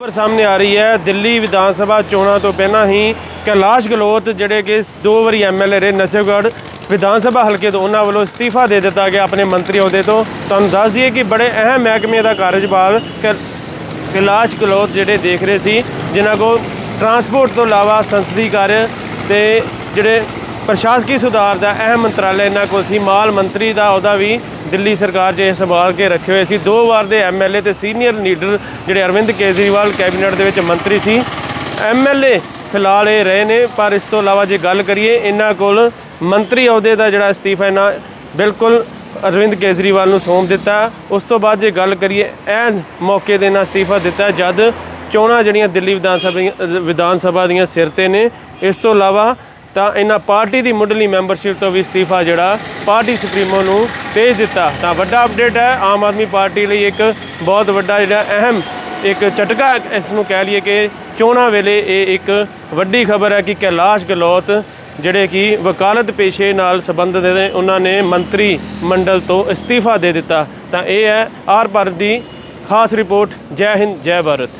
ਖਬਰ ਸਾਹਮਣੇ ਆ ਰਹੀ ਹੈ, ਦਿੱਲੀ ਵਿਧਾਨ ਸਭਾ ਚੋਣਾਂ ਤੋਂ ਪਹਿਲਾਂ ਹੀ ਕੈਲਾਸ਼ ਗਲੋਤ, ਜਿਹੜੇ ਕਿ ਦੋ ਵਾਰੀ ਐਮਐਲਏ ਰਹੇ ਨਚਰਗੜ੍ਹ ਵਿਧਾਨ ਸਭਾ ਹਲਕੇ ਤੋਂ ਉਹਨਾਂ ਵੱਲੋਂ ਅਸਤੀਫਾ ਦੇ ਦਿੱਤਾ ਗਿਆ ਆਪਣੇ ਮੰਤਰੀ ਅਹੁਦੇ ਤੋਂ। ਤੁਹਾਨੂੰ ਦੱਸ ਦਈਏ ਕਿ ਬੜੇ ਅਹਿਮ ਮਹਿਕਮੇ ਦਾ ਕਾਰਜਭਾਰ ਕੈ- ਕੈਲਾਸ਼ ਗਲੋਤ ਜਿਹੜੇ ਦੇਖ ਰਹੇ ਸੀ, ਜਿਨ੍ਹਾਂ ਕੋ ਟਰਾਂਸਪੋਰਟ ਤੋਂ ਇਲਾਵਾ ਸੰਸਦੀ ਕਾਰਜ ਤੇ ਜਿਹੜੇ ਪ੍ਰਸ਼ਾਸਕੀ ਸੁਧਾਰ ਦਾ ਅਹਿਮ ਮੰਤਰਾਲੇ ਇਹਨਾਂ ਕੋਲ ਸੀ। ਮਾਲ ਮੰਤਰੀ ਦਾ ਉਹਦਾ ਵੀ ਦਿੱਲੀ ਸਰਕਾਰ ਜੇ ਸੰਭਾਲ ਕੇ ਰੱਖੇ ਹੋਏ ਸੀ। ਦੋ ਵਾਰ ਦੇ ਐਮਐਲਏ ਤੇ ਸੀਨੀਅਰ ਲੀਡਰ ਜਿਹੜੇ ਅਰਵਿੰਦ ਕੇਜਰੀਵਾਲ ਕੈਬਨਿਟ ਦੇ ਵਿੱਚ ਮੰਤਰੀ ਸੀ। ਐਮਐਲਏ ਫਿਲਹਾਲ ਇਹ ਰਹੇ ਨੇ, ਪਰ ਇਸ ਤੋਂ ਇਲਾਵਾ ਜੇ ਗੱਲ ਕਰੀਏ, ਇਹਨਾਂ ਕੋਲ ਮੰਤਰੀ ਅਹੁਦੇ ਦਾ ਜਿਹੜਾ ਅਸਤੀਫਾ ਇਹਨਾਂ ਬਿਲਕੁਲ ਅਰਵਿੰਦ ਕੇਜਰੀਵਾਲ ਨੂੰ ਸੌਂਪ ਦਿੱਤਾ। ਉਸ ਤੋਂ ਬਾਅਦ ਜੇ ਗੱਲ ਕਰੀਏ, ਐਨ ਮੌਕੇ ਦੇ ਨਾਲ ਅਸਤੀਫਾ ਦਿੱਤਾ, ਜਦ ਚੋਣਾਂ ਜਿਹੜੀਆਂ ਦਿੱਲੀ ਵਿਧਾਨ ਸਭਾ ਵਿਧਾਨ ਸਭਾ ਦੀਆਂ ਸਿਰ ਤੇ ਨੇ। ਇਸ ਤੋਂ ਇਲਾਵਾ ਤਾਂ ਇਹਨਾਂ ਪਾਰਟੀ ਦੀ ਮੁੱਢਲੀ ਮੈਂਬਰਸ਼ਿਪ ਤੋਂ ਵੀ ਅਸਤੀਫਾ ਜਿਹੜਾ ਪਾਰਟੀ ਸੁਪਰੀਮੋ ਨੂੰ ਭੇਜ ਦਿੱਤਾ। ਤਾਂ ਵੱਡਾ ਅਪਡੇਟ ਹੈ, ਆਮ ਆਦਮੀ ਪਾਰਟੀ ਲਈ ਇੱਕ ਬਹੁਤ ਵੱਡਾ ਜਿਹੜਾ ਅਹਿਮ ਇੱਕ ਝਟਕਾ ਇਸ ਨੂੰ ਕਹਿ ਲਈਏ ਕਿ ਚੋਣਾਂ ਵੇਲੇ ਇਹ ਇੱਕ ਵੱਡੀ ਖਬਰ ਹੈ ਕਿ ਕੈਲਾਸ਼ ਗਲੋਤ ਜਿਹੜੇ ਕਿ ਵਕਾਲਤ ਪੇਸ਼ੇ ਨਾਲ ਸੰਬੰਧਿਤ ਨੇ, ਉਹਨਾਂ ਨੇ ਮੰਤਰੀ ਮੰਡਲ ਤੋਂ ਅਸਤੀਫਾ ਦੇ ਦਿੱਤਾ। ਤਾਂ ਇਹ ਹੈ, ਆਰ ਭਾਰਤ ਦੀ ਖਾਸ ਰਿਪੋਰਟ। ਜੈ ਹਿੰਦ, ਜੈ ਭਾਰਤ।